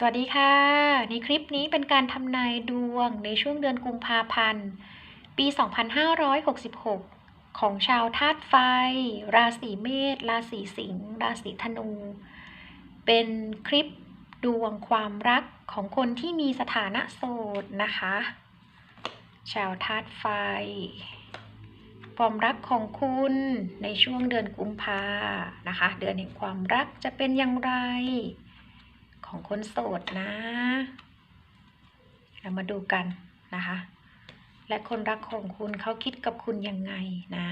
สวัสดีค่ะ ในคลิปนี้เป็นการทำนายดวงในช่วงเดือนกุมภาพันธ์ ปี 2566 ของชาวธาตุไฟ ราศีเมษ ราศีสิงห์ ราศีธนู เป็นคลิปดวงความรักของคนที่มีสถานะโสดนะคะ ชาวธาตุไฟ ความรักของคุณในช่วงเดือนกุมภานะคะ เดือนแห่งความรักจะเป็นอย่างไร ของคนโสดนะ เรามาดูกันนะคะ และคนรักของคุณเขาคิดกับคุณยังไงนะ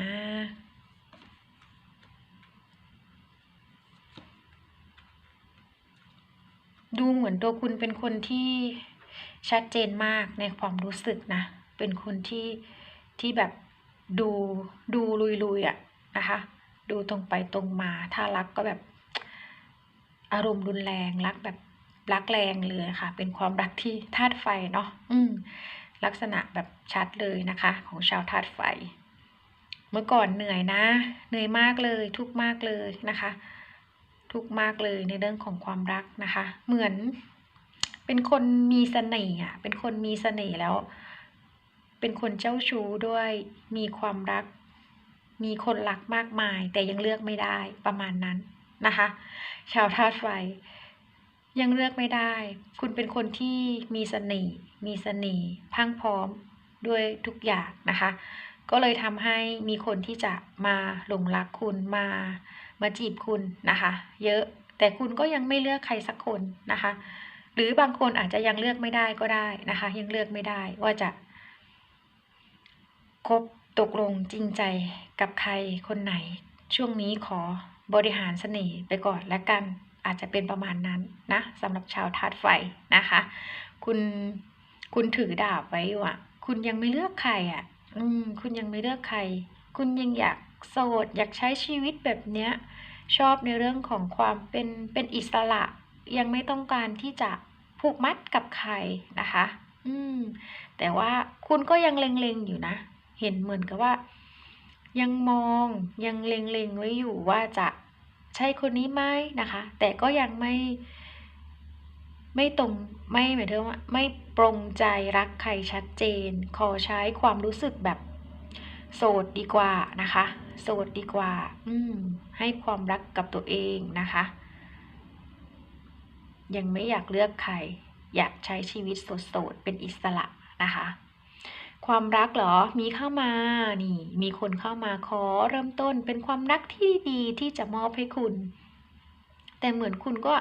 ดูเหมือนตัวคุณเป็นคนที่ชัดเจนมากในความรู้สึกนะ เป็นคนที่ที่แบบดูดูลุยๆอะ่ะนะคะ ดูตรงไปตรงมา ถ้ารักก็แบบอารมณ์รุนแรงรักแบบ รักแรงเลยค่ะ เป็นความรักที่ธาตุไฟเนาะอืมลักษณะแบบชัดเลยนะคะ ของชาวธาตุไฟ เมื่อก่อนเหนื่อยนะ เหนื่อยมากเลยทุกมากเลยนะคะ ทุกมากเลยในเรื่องของความรักนะคะ เหมือน เป็นคนมีเสน่ห์อะเป็นคนมีเสน่ห์แล้ว เป็นคนเจ้าชู้ด้วยมีความรัก มีคนรักมากมาย แต่ยังเลือกไม่ได้ประมาณนั้นนะคะ ชาวธาตุไฟ ยังเลือกไม่ได้ คุณเป็นคนที่มีเสน่ห์มีเสน่ห์พังพร้อมด้วยทุกอย่างนะคะ ก็เลยทำให้มีคนที่จะมาหลงรักคุณมามาจีบคุณนะคะ เยอะแต่คุณก็ยังไม่เลือกใครสักคนนะคะ หรือบางคนอาจจะยังเลือกไม่ได้ก็ได้นะคะ ยังเลือกไม่ได้ว่าจะคบตกลงจริงใจกับใครคนไหน ช่วงนี้ขอบริหารเสน่ห์ไปก่อนและกัน อาจจะเป็นประมาณนั้นนะสำหรับชาวธาตุไฟนะคะ คุณคุณถือดาบไว้อยู่อะ คุณยังไม่เลือกใครอะ อืม คุณยังไม่เลือกใคร คุณยังอยากโสด อยากใช้ชีวิตแบบเนี้ย ชอบในเรื่องของความเป็นเป็นอิสระ ยังไม่ต้องการที่จะผูกมัดกับใครนะคะ อืม แต่ว่าคุณก็ยังเล็งๆอยู่นะ เห็นเหมือนกับว่า ยังมองยังเล็งๆไว้อยู่ว่าจะ ใช่คนนี้ไหมนะคะ แต่ก็ยังไม่ไม่ตรงไม่หมายถึงว่าไม่ปรงใจรักใครชัดเจน ขอใช้ความรู้สึกแบบโสดดีกว่านะคะ โสดดีกว่า อืม ให้ความรักกับตัวเองนะคะ ยังไม่อยากเลือกใคร อยากใช้ชีวิตโสดๆเป็นอิสระนะคะ ความรักเหรอ มีเข้ามา นี่ มีคนเข้ามาขอเริ่มต้นเป็นความรักที่ดีที่จะมอบให้คุณ แต่เหมือนคุณก็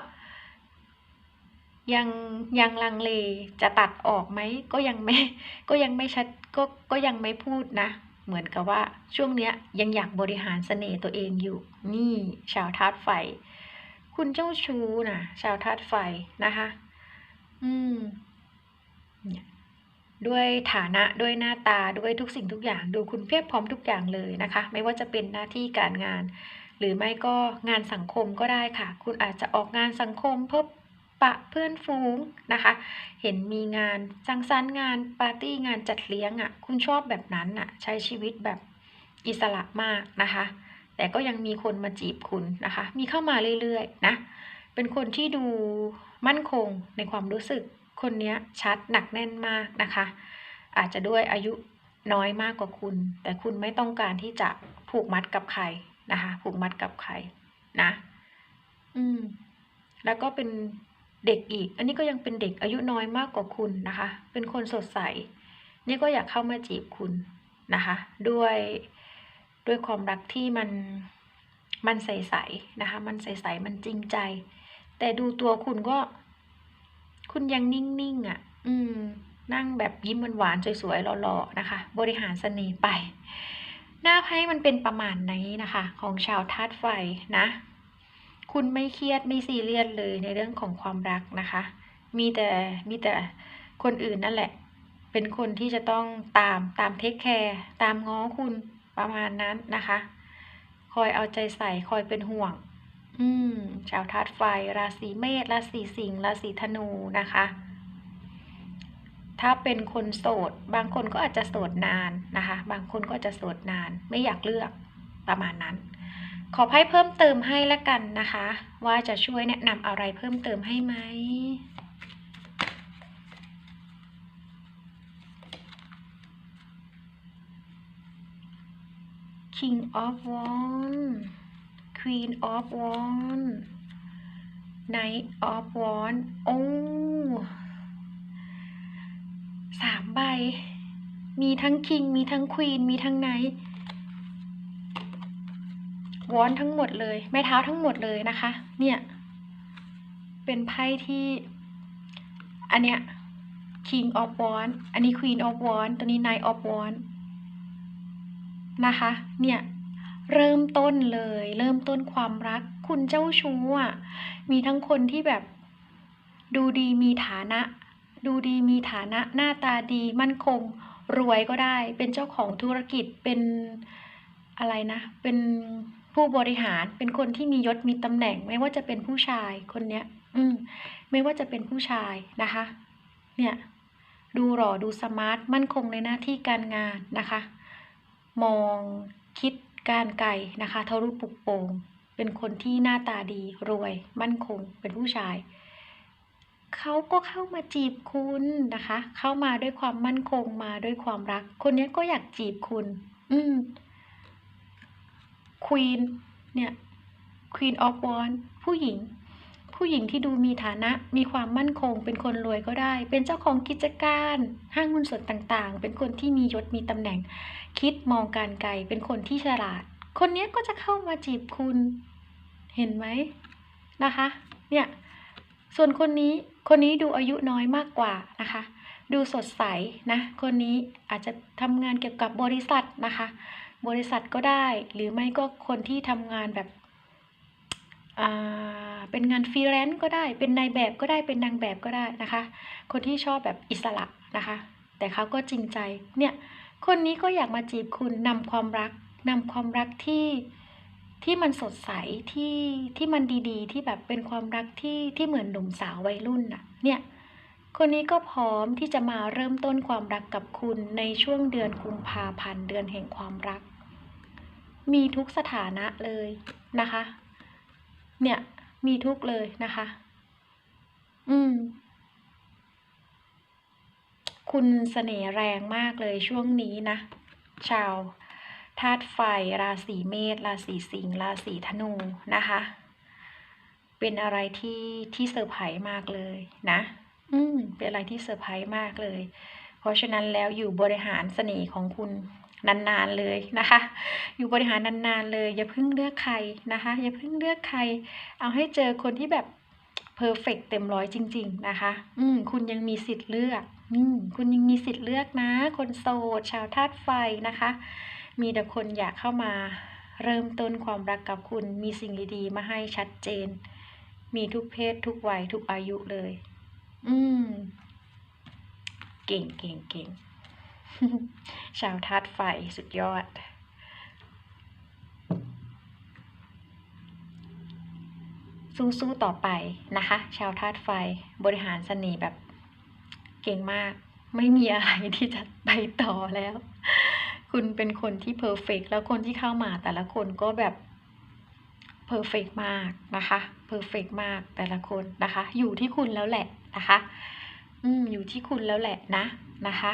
ยังยังลังเลจะตัดออกไหม ก็ยังไม่ ก็ยังไม่ชัด ก็ก็ยังไม่พูดนะ เหมือนกับว่าช่วงเนี้ยยังอยากบริหารเสน่ห์ตัวเองอยู่ นี่ ชาวธาตุไฟ คุณเจ้าชู้นะชาวธาตุไฟนะคะ อืมเนี่ย ด้วยฐานะด้วยหน้าตาด้วยทุกสิ่งทุกอย่าง ดูคุณเพียบพร้อมทุกอย่างเลยนะคะ ไม่ว่าจะเป็นหน้าที่การงาน หรือไม่ก็งานสังคมก็ได้ค่ะ คุณอาจจะออกงานสังคมพบปะเพื่อนฝูงนะคะ เห็นมีงานสังสรรค์งานปาร์ตี้งานจัดเลี้ยงอะ่ะ คุณชอบแบบนั้นอะ่ะ ใช้ชีวิตแบบอิสระมากนะคะ แต่ก็ยังมีคนมาจีบคุณนะคะ มีเข้ามาเรื่อยๆนะ เป็นคนที่ดูมั่นคงในความรู้สึก คนนี้ชัดหนักแน่นมากนะคะ อาจจะด้วยอายุน้อยมากกว่าคุณ แต่คุณไม่ต้องการที่จะผูกมัดกับใครนะคะ ผูกมัดกับใครนะ อืม แล้วก็เป็นเด็กอีก อันนี้ก็ยังเป็นเด็กอายุน้อยมากกว่าคุณนะคะ เป็นคนสดใส นี่ก็อยากเข้ามาจีบคุณนะคะ ด้วยด้วยความรักที่มันมันใสๆนะคะ มันใสๆมันจริงใจ แต่ดูตัวคุณก็ คุณยังนิ่งๆอะ อืม นั่งแบบยิ้มหวานๆสวยๆหล่อๆนะคะ บริหารเสน่ห์ไป หน้าไพ่มันเป็นประมาณนี้นะคะ ของชาวธาตุไฟนะ คุณไม่เครียดไม่ซีเรียสเลยในเรื่องของความรักนะคะ มีแต่มีแต่คนอื่นนั่นแหละ เป็นคนที่จะต้องตามตามเทคแคร์ตามง้อคุณประมาณนั้นนะคะ คอยเอาใจใส่คอยเป็นห่วง อืม ชาวธาตุไฟ ราศีเมษ ราศีสิงห์ ราศีธนูนะคะ ถ้าเป็นคนโสด บางคนก็อาจจะโสดนานนะคะ บางคนก็จะโสดนาน ไม่อยากเลือก ประมาณนั้น ขอให้เพิ่มเติมให้แล้วกันนะคะ ว่าจะช่วยแนะนำอะไรเพิ่มเติมให้ไหมคิงออฟวอ n queen of wand knight of wand โอ้สามใบ มีทั้ง king มีทั้ง queen มีทั้ง knight วอนทั้งหมดเลยแม่เท้าทั้งหมดเลยนะคะ เนี่ย เป็นไพ่ที่ อันเนี้ย King of Wands อันนี้ Queen of Wands ตัวนี้ Knight of Wands นะคะ เนี่ย เริ่มต้นเลย เริ่มต้นความรัก คุณเจ้าชู้อะมีทั้งคนที่แบบ ดูดีมีฐานะ ดูดีมีฐานะ หน้าตาดีมั่นคง รวยก็ได้ เป็นเจ้าของธุรกิจเป็นอะไรนะ เป็นผู้บริหารเป็นคนที่มียศมีตำแหน่ง ไม่ว่าจะเป็นผู้ชายคนเนี้ย อืม ไม่ว่าจะเป็นผู้ชายนะคะ เนี่ย ดูหล่อดูสมาร์ทมั่นคงในหน้าที่การงานนะคะ มองคิด การไก่นะคะทะลุปุกโป่งเป็นคนที่หน้าตาดีรวย มั่นคง เป็นผู้ชายเขาก็เข้ามาจีบคุณนะคะ เข้ามาด้วยความมั่นคงมาด้วยความรัก คนนี้ก็อยากจีบคุณ อืมควีนเนี่ยควีนออฟวอนผู้หญิง ผู้หญิงที่ดูมีฐานะมีความมั่นคง เป็นคนรวยก็ได้ เป็นเจ้าของกิจการ ห้างหุ้นส่วนต่างๆ เป็นคนที่มียศมีตำแหน่ง คิดมองการไกลเป็นคนที่ฉลาด คนนี้ก็จะเข้ามาจีบคุณ เห็นไหมนะคะ เนี่ยส่วนคนนี้คนนี้ดูอายุน้อยมากกว่านะคะ ดูสดใสนะคนนี้อาจจะทำงานเกี่ยวกับบริษัทนะคะ บริษัทก็ได้หรือไม่ก็คนที่ทำงานแบบ เป็นงานฟรีแลนซ์ก็ได้ เป็นนายแบบก็ได้ เป็นนางแบบก็ได้นะคะ คนที่ชอบแบบอิสระนะคะ แต่เขาก็จริงใจ เนี่ย คนนี้ก็อยากมาจีบคุณนำความรักนำความรักที่ที่มันสดใสที่ที่มันดีๆ ที่แบบเป็นความรักที่ที่เหมือนหนุ่มสาววัยรุ่นน่ะ เนี่ย คนนี้ก็พร้อมที่จะมาเริ่มต้นความรักกับคุณในช่วงเดือนกุมภาพันธ์เดือนแห่งความรัก มีทุกสถานะเลยนะคะ เนี่ยมีทุกเลยนะคะ อืม คุณเสน่ห์แรงมากเลยช่วงนี้นะ ชาวธาตุไฟ ราศีเมษ ราศีสิงห์ ราศีธนูนะคะ เป็นอะไรที่ที่เซอร์ไพรส์มากเลยนะ อืม เป็นอะไรที่เซอร์ไพรส์มากเลย เพราะฉะนั้นแล้วอยู่บริหารเสน่ห์ของคุณ นานๆเลยนะคะ อยู่บริหารนานๆเลย อย่าเพิ่งเลือกใครนะคะ อย่าเพิ่งเลือกใคร เอาให้เจอคนที่แบบเพอร์เฟกเต็มร้อยจริง ๆ นะคะ อืมคุณยังมีสิทธิ์เลือก อืมคุณยังมีสิทธิ์เลือกนะ คนโสดชาวธาตุไฟนะคะ มีแต่คนอยากเข้ามาเริ่มต้นความรักกับคุณ มีสิ่งดีๆ มาให้ชัดเจน มีทุกเพศทุกวัยทุกอายุเลย อืม เก่งเก่งเก่ง ชาวธาตุไฟสุดยอด สู้ๆต่อไปนะคะ ชาวธาตุไฟบริหารเสน่ห์แบบเก่งมาก ไม่มีอะไรที่จะไปต่อแล้ว คุณเป็นคนที่เพอร์เฟกแล้วคนที่เข้ามาแต่ละคนก็แบบเพอร์เฟกมากนะคะเพอร์เฟกมากแต่ละคนนะคะ อยู่ที่คุณแล้วแหละนะคะ อืมอยู่ที่คุณแล้วแหละนะนะคะ